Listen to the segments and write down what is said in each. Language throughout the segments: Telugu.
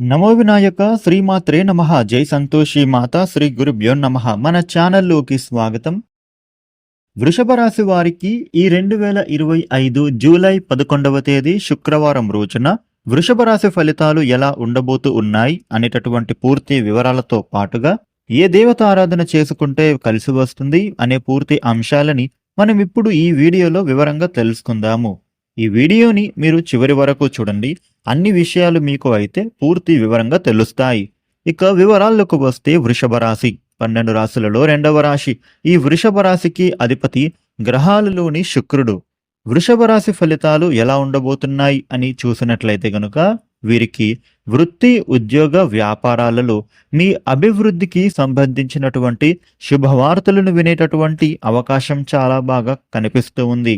నమో వినాయక శ్రీమాత్రే నమ జై సంతోషి మాత శ్రీ గురుభ్యో నమ. మన ఛానల్లోకి స్వాగతం. వృషభ రాశి వారికి ఈ రెండు వేల ఇరవై ఐదు జూలై పదకొండవ తేదీ శుక్రవారం రోజున వృషభ రాశి ఫలితాలు ఎలా ఉండబోతూ ఉన్నాయి అనేటటువంటి పూర్తి వివరాలతో పాటుగా ఏ దేవత ఆరాధన చేసుకుంటే కలిసి వస్తుంది అనే పూర్తి అంశాలని మనం ఇప్పుడు ఈ వీడియోలో వివరంగా తెలుసుకుందాము. ఈ వీడియోని మీరు చివరి వరకు చూడండి. అన్ని విషయాలు మీకు అయితే పూర్తి వివరంగా తెలుస్తాయి. ఇక వివరాల్లోకి వస్తే వృషభ రాశి. పన్నెండు రాశులలో రెండవ రాశి. ఈ వృషభ రాశికి అధిపతి గ్రహాలలోని శుక్రుడు. వృషభ రాశి ఫలితాలు ఎలా ఉండబోతున్నాయి అని చూసినట్లయితే గనుక వీరికి వృత్తి ఉద్యోగ వ్యాపారాలలో మీ అభివృద్ధికి సంబంధించినటువంటి శుభవార్తలను వినేటటువంటి అవకాశం చాలా బాగా కనిపిస్తూ ఉంది.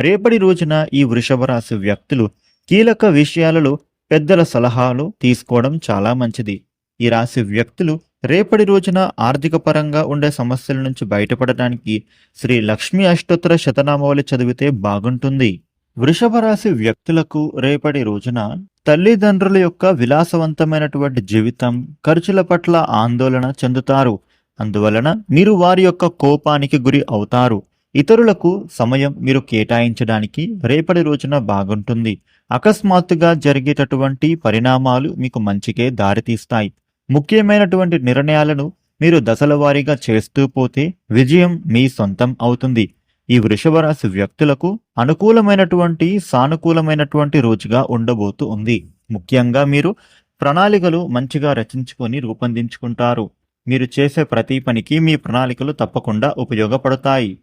రేపటి రోజున ఈ వృషభరాశి వ్యక్తులు కీలక విషయాలలో పెద్దల సలహాలు తీసుకోవడం చాలా మంచిది. ఈ రాశి వ్యక్తులు రేపటి రోజున ఆర్థిక పరంగా ఉండే సమస్యల నుంచి బయటపడటానికి శ్రీ లక్ష్మీ అష్టోత్తర శతనామావళి చదివితే బాగుంటుంది. వృషభ రాశి వ్యక్తులకు రేపటి రోజున తల్లిదండ్రుల యొక్క విలాసవంతమైనటువంటి జీవితం ఖర్చుల పట్ల ఆందోళన చెందుతారు. అందువలన మీరు వారి యొక్క కోపానికి గురి అవుతారు. ఇతరులకు సమయం మీరు కేటాయించడానికి రేపటి రోజున బాగుంటుంది. అకస్మాత్తుగా జరిగేటటువంటి పరిణామాలు మీకు మంచికే దారితీస్తాయి. ముఖ్యమైనటువంటి నిర్ణయాలను మీరు దశల వారీగా చేస్తూ పోతే విజయం మీ సొంతం అవుతుంది. ఈ వృషభ రాశి వ్యక్తులకు అనుకూలమైనటువంటి సానుకూలమైనటువంటి రోజుగా ఉండబోతూ ఉంది. ముఖ్యంగా మీరు ప్రణాళికలు మంచిగా రచించుకొని రూపొందించుకుంటారు. మీరు చేసే ప్రతి పనికి మీ ప్రణాళికలు తప్పకుండా ఉపయోగపడతాయి.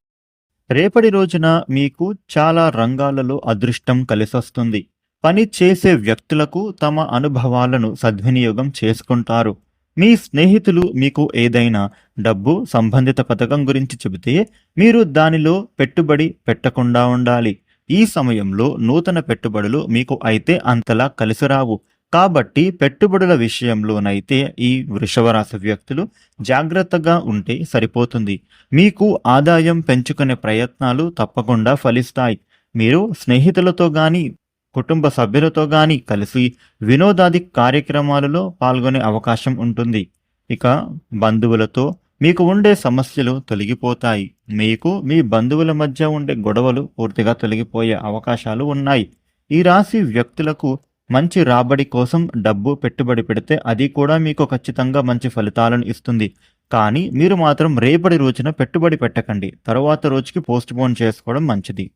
రేపటి రోజున మీకు చాలా రంగాలలో అదృష్టం కలిసొస్తుంది. పని చేసే వ్యక్తులకు తమ అనుభవాలను సద్వినియోగం చేసుకుంటారు. మీ స్నేహితులు మీకు ఏదైనా డబ్బు సంబంధిత పథకం గురించి చెబితే మీరు దానిలో పెట్టుబడి పెట్టకుండా ఉండాలి. ఈ సమయంలో నూతన పెట్టుబడులు మీకు అయితే అంతలా కలిసిరావు కాబట్టి పెట్టుబడుల విషయంలోనైతే ఈ వృషభరాశి వ్యక్తులు జాగ్రత్తగా ఉంటే సరిపోతుంది. మీకు ఆదాయం పెంచుకునే ప్రయత్నాలు తప్పకుండా ఫలిస్తాయి. మీరు స్నేహితులతో కానీ కుటుంబ సభ్యులతో కానీ కలిసి వినోదాది కార్యక్రమాలలో పాల్గొనే అవకాశం ఉంటుంది. ఇక బంధువులతో మీకు ఉండే సమస్యలు తొలగిపోతాయి. మీకు మీ బంధువుల మధ్య ఉండే గొడవలు పూర్తిగా తొలగిపోయే అవకాశాలు ఉన్నాయి. ఈ రాశి వ్యక్తులకు మంచి రాబడి కోసం డబ్బు పెట్టుబడి పెడితే అది కూడా మీకు ఖచ్చితంగా మంచి ఫలితాలను ఇస్తుంది. కానీ మీరు మాత్రం రేపటి రోజున పెట్టుబడి పెట్టకండి. తరువాత రోజుకి పోస్ట్ పోన్ చేసుకోవడం మంచిది.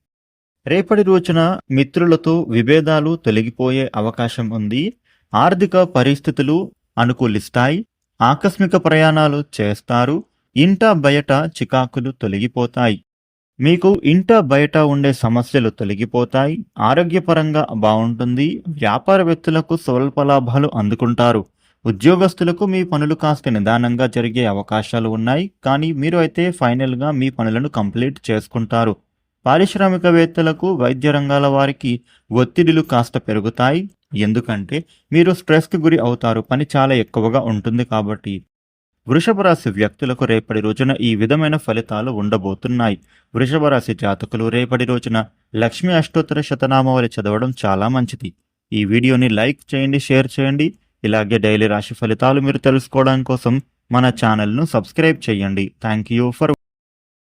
రేపటి రోజున మిత్రులతో విభేదాలు తొలగిపోయే అవకాశం ఉంది. ఆర్థిక పరిస్థితులు అనుకూలిస్తాయి. ఆకస్మిక ప్రయాణాలు చేస్తారు. ఇంట బయట చికాకులు తొలగిపోతాయి. మీకు ఇంట బయట ఉండే సమస్యలు తొలగిపోతాయి ఆరోగ్యపరంగా బాగుంటుంది వ్యాపారవేత్తలకు స్వల్ప లాభాలు అందుకుంటారు. ఉద్యోగస్తులకు మీ పనులు కాస్త నిదానంగా జరిగే అవకాశాలు ఉన్నాయి కానీ మీరు అయితే ఫైనల్గా మీ పనులను కంప్లీట్ చేసుకుంటారు. పారిశ్రామికవేత్తలకు వైద్య రంగాల వారికి ఒత్తిడిలు కాస్త పెరుగుతాయి ఎందుకంటే మీరు స్ట్రెస్కి గురి అవుతారు పని చాలా ఎక్కువగా ఉంటుంది కాబట్టి. వృషభ రాశి వ్యక్తులకు రేపటి రోజున ఈ విధమైన ఫలితాలు ఉండబోతున్నాయి. వృషభ రాశి జాతకులు రేపటి రోజున లక్ష్మీ అష్టోత్తర శతనామావళి చదవడం చాలా మంచిది. ఈ వీడియోని లైక్ చేయండి షేర్ చేయండి. ఇలాగే డైలీ రాశి ఫలితాలు మీరు తెలుసుకోవడం కోసం మన ఛానల్ను సబ్స్క్రైబ్ చేయండి. Thank you for